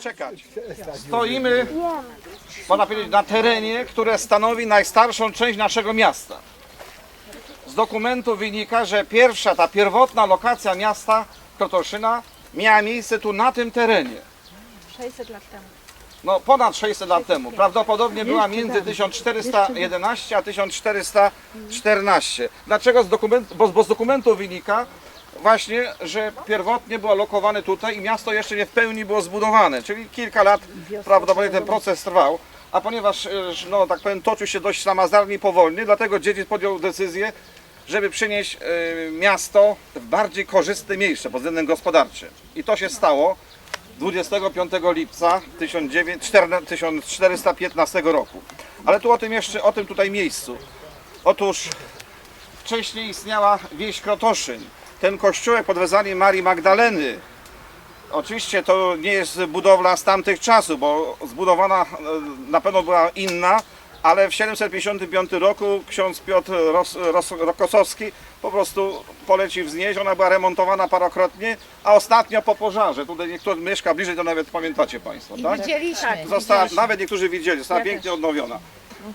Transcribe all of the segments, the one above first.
czekać. Stoimy, można powiedzieć, na terenie, które stanowi najstarszą część naszego miasta. Z dokumentu wynika, że pierwsza, ta pierwotna lokacja miasta Krotoszyna miała miejsce tu na tym terenie. 600 lat temu. No ponad 600 lat temu. Prawdopodobnie była między 1411 a 1414. Dlaczego? Z dokumentu, bo, bo z dokumentu wynika właśnie, że pierwotnie było lokowane tutaj i miasto jeszcze nie w pełni było zbudowane, czyli kilka lat prawdopodobnie ten proces trwał. A ponieważ, e, no tak powiem, toczył się dość ślamazarnie i powolny, dlatego dziedzic podjął decyzję, żeby przynieść e, miasto w bardziej korzystne miejsce pod względem gospodarczym. I to się stało 25 lipca 1914 1415 roku. Ale tu o tym jeszcze, o tym tutaj miejscu. Otóż wcześniej istniała wieś Krotoszyn. Ten kościółek pod wezwaniem Marii Magdaleny. Oczywiście to nie jest budowla z tamtych czasów, bo zbudowana e, na pewno była inna, ale w 755 roku ksiądz Piotr Ros, Ros, Rokosowski po prostu polecił wznieść. Ona była remontowana parokrotnie, a ostatnio po pożarze, tutaj niektórzy mieszka bliżej, to nawet pamiętacie Państwo, tak? Widzieliśmy. Została, nawet niektórzy widzieli, została pięknie odnowiona.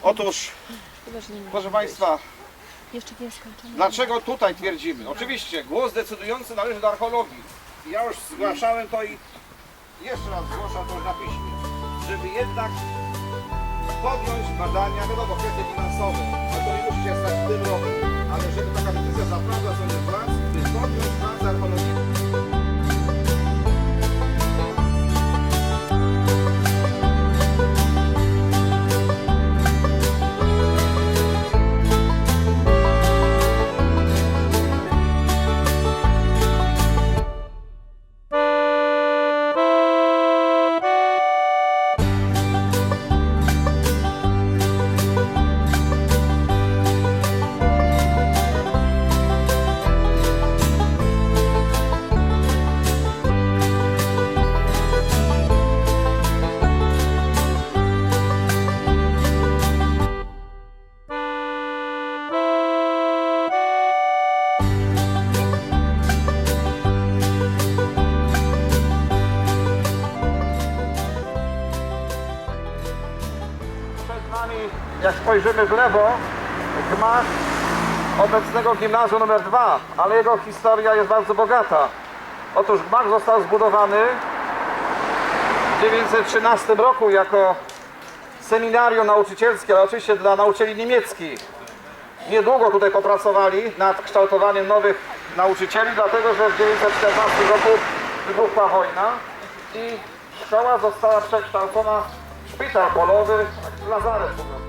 Otóż, proszę Państwa, Jeszcze nie. Dlaczego tutaj twierdzimy? Oczywiście głos decydujący należy do archeologii. Ja już zgłaszałem to i jeszcze raz zgłaszam to już na piśmie, żeby jednak podjąć badania, wiadomo, kwestie finansowe, ale to musi się stać w tym roku, ale żeby taka decyzja zapadła z strony władz, by podjąć pracę archeologiczną. Jak spojrzymy w lewo, gmach obecnego gimnazjum numer 2, ale jego historia jest bardzo bogata. Otóż gmach został zbudowany w 1913 roku jako seminarium nauczycielskie, ale oczywiście dla nauczycieli niemieckich. Niedługo tutaj popracowali nad kształtowaniem nowych nauczycieli, dlatego że w 1914 roku wybuchła wojna i szkoła została przekształcona w szpital polowy, lazaret po prostu.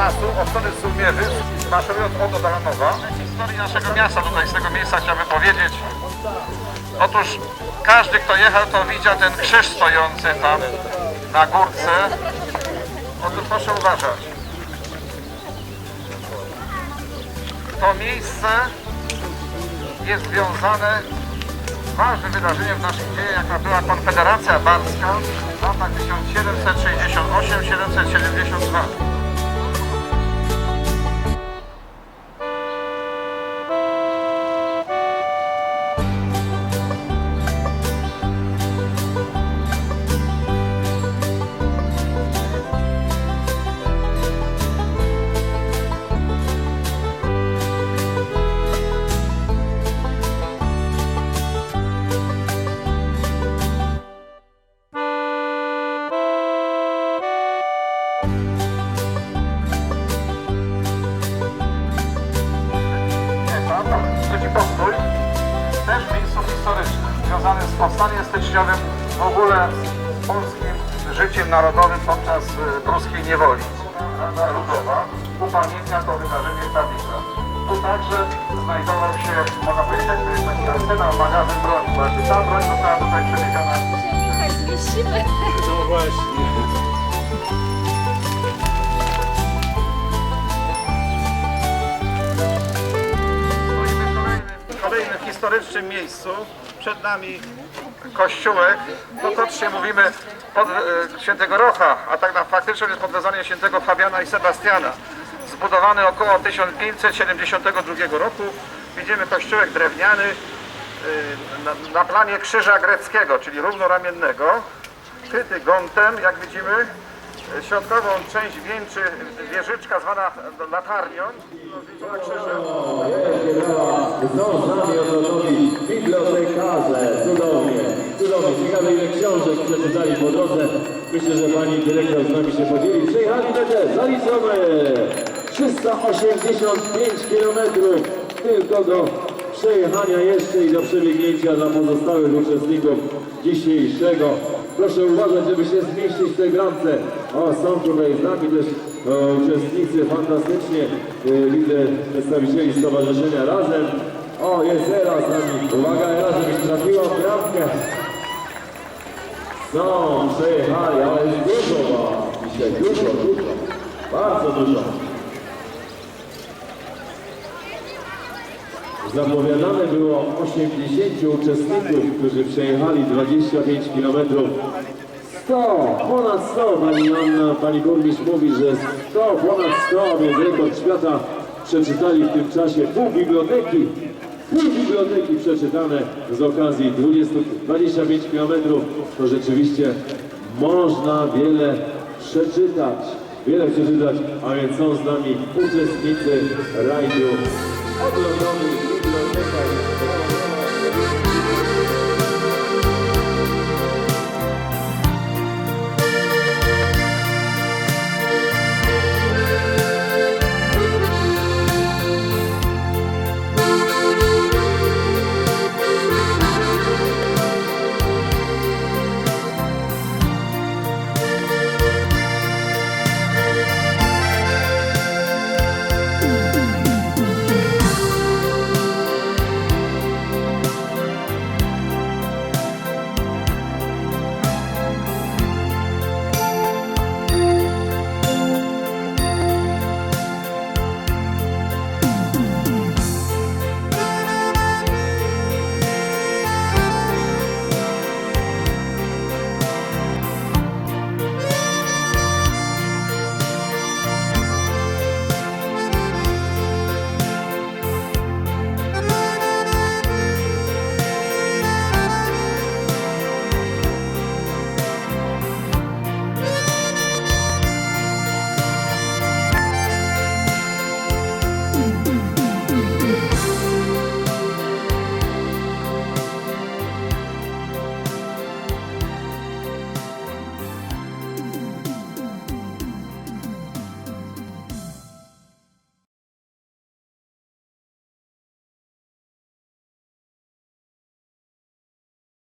12 od strony Sumierzy, maszerując od Historii naszego miasta tutaj, z tego miejsca chciałbym powiedzieć. Otóż każdy, kto jechał, to widział ten krzyż stojący tam na górce. No Otóż proszę uważać. To miejsce jest związane z ważnym wydarzeniem w naszym dziejach, jak była Konfederacja Barska w latach 1768-1772. Też miejscu historycznym, związany z powstaniem styczniowym, w ogóle polskim życiem narodowym podczas e, pruskiej niewoli. Ludowa upamiętnia to wydarzenie w Tablicach. Tu także znajdował się, można powiedzieć, jakby taki arsenał, magazyn broni, bo jakby ta broń została tutaj przewieziona Tutaj zmieścimy. No właśnie. Historycznym miejscu. Przed nami kościółek. No mówimy pod e, świętego Rocha, a tak na faktycznie jest pod wezwaniem świętego Fabiana i Sebastiana. Zbudowany około 1572 roku. Widzimy kościółek drewniany e, na, na planie krzyża greckiego, czyli równoramiennego, kryty gątem, jak widzimy. E, Środkową część wieńczy wieżyczka zwana latarnią. Są z nami odrodowi bibliotekarze, cudownie, cudownie, ciekawe ile książek przeczytali po drodze. Myślę, że pani dyrektor z nami się podzieli. Przejechali będę, zaliczamy 385 km tylko do przejechania jeszcze i do przebiegnięcia dla pozostałych uczestników dzisiejszego. Proszę uważać, żeby się zmieścić w tej bramce. O, są tutaj z nami też o, uczestnicy fantastycznie. Y, Widzę przedstawicieli Stowarzyszenia Razem. O, jest Ela z nami. Uwaga Ela, trafiła w bramkę. Są, przejechali, ale jest dużo was dzisiaj. Dużo, dużo. Bardzo dużo. Zapowiadane było 80 uczestników, którzy przejechali 25 km. 100, ponad 100, pani Anna, pani burmistrz mówi, że 100, ponad 100, więc rekord świata przeczytali w tym czasie pół biblioteki. Pół biblioteki przeczytane z okazji 20, 25 km. To rzeczywiście można wiele przeczytać. Wiele przeczytać, a więc są z nami uczestnicy rajdu oglądamy